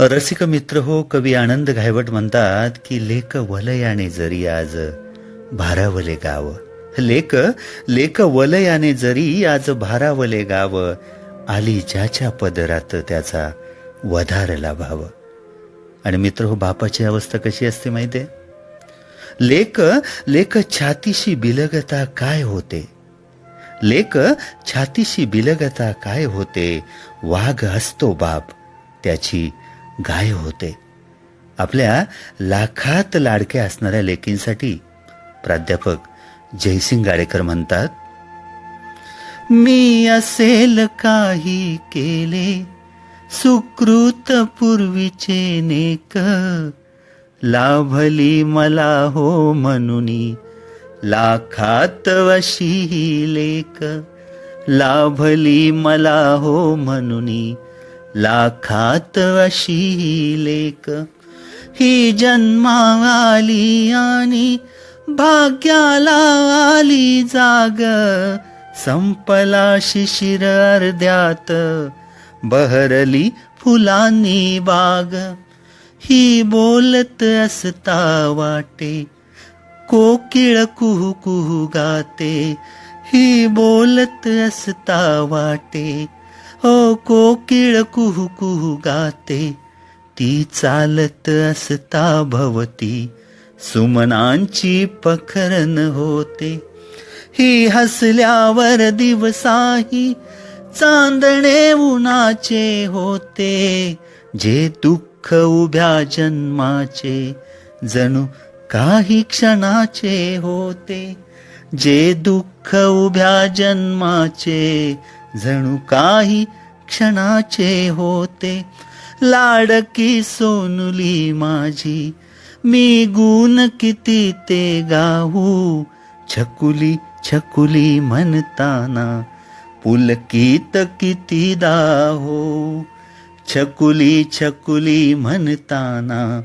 रसिक मित्र हो कवी आनंद घायवट म्हणतात की लेक वलयाने जरी आज भारावले गाव. लेक लेक वलयाने जरी आज भारावले गाव. आली ज्याच्या पदरात त्याचा वधारला भाव आणि मित्र हो बापाची अवस्था कशी असते माहितीये? लेक लेक छातीशी बिलगता काय होते? लेक छातीशी बिलगता काय होते? वाघ असतो बाप त्याची गाय होते. आपल्या लाखात लाडक्या असणाऱ्या लेकींसाठी प्राध्यापक जयसिंग गाडेकर म्हणतात मी असेल काही केले सुकृत पूर्वीचे नेक लाभली मला हो म्हणून लाखात वशी लेख लेक लाभली मला हो म्हणुनी लाखात अशी लेक ही जन्मावाली आणि भाग्याला आली जाग. संपला शिशिर अर्ध्यात बहरली फुलांनी बाग. ही बोलत असता वाटे कोकिळ कुहू कुहू गाते. ही बोलत असता वाटे हो कोकिळ कुहू कुहू गाते. ती चालत असता भवती. सुमनांची पखरन होते. ही हसल्यावर दिवसाही चांदणे उन्हाचे होते. जे दुःख उभ्या जन्माचे जणू काही क्षणाचे होते. जे दुःख उभ्या जन्माचे जणू काही क्षणाचे होते. लाडकी सोनुली माझी मी गुण किती ते गाऊ. छकुली छकुली म्हणताना पुलकीत किती दाहो. छकुली छकुली म्हणताना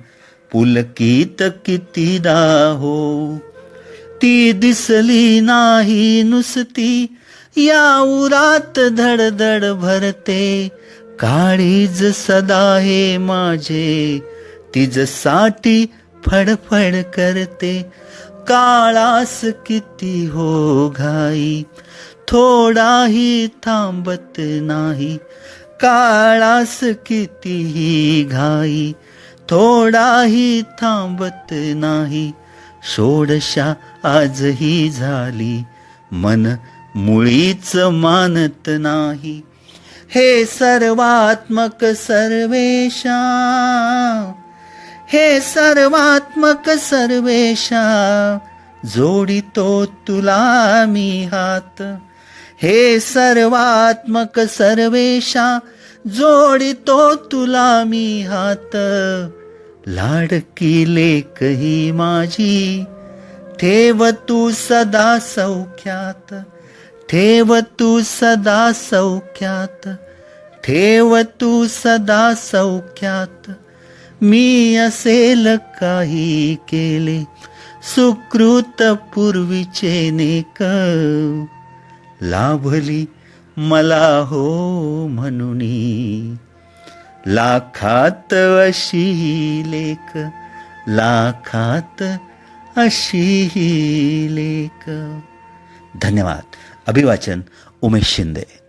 पुलकीत किती दाहो. ती दिसली नाही नुसती या उरात धडधड भरते. काळीज सदा हे माझे. तिजसाठी फडफड करते. काळास किती हो घाई. थोडाही थांबत नाही. काळास कितीही घाई. थोडाही थांबत नाही. षोडशा आजही झाली. मन मुळीच मानत नाही. हे सर्वात्मक सर्वेशा हे सर्वात्मक सर्वेशा जोडितो तुला मी हात. हे सर्वात्मक सर्वेशा जोडितो तुला मी हात. लाडकी लेक ही माझी ठेव तू सदा सौख्यात. ठेव तू सदा सौख्यात ठेव तू सदा सौख्यात. मी असेल काही केले सुकृत पूर्वीचे नेक. लाभली मला हो म्हणुनी. लाखात अशी लेख लाखात अशी लेख. धन्यवाद. अभिवाचन उमेश शिंदे.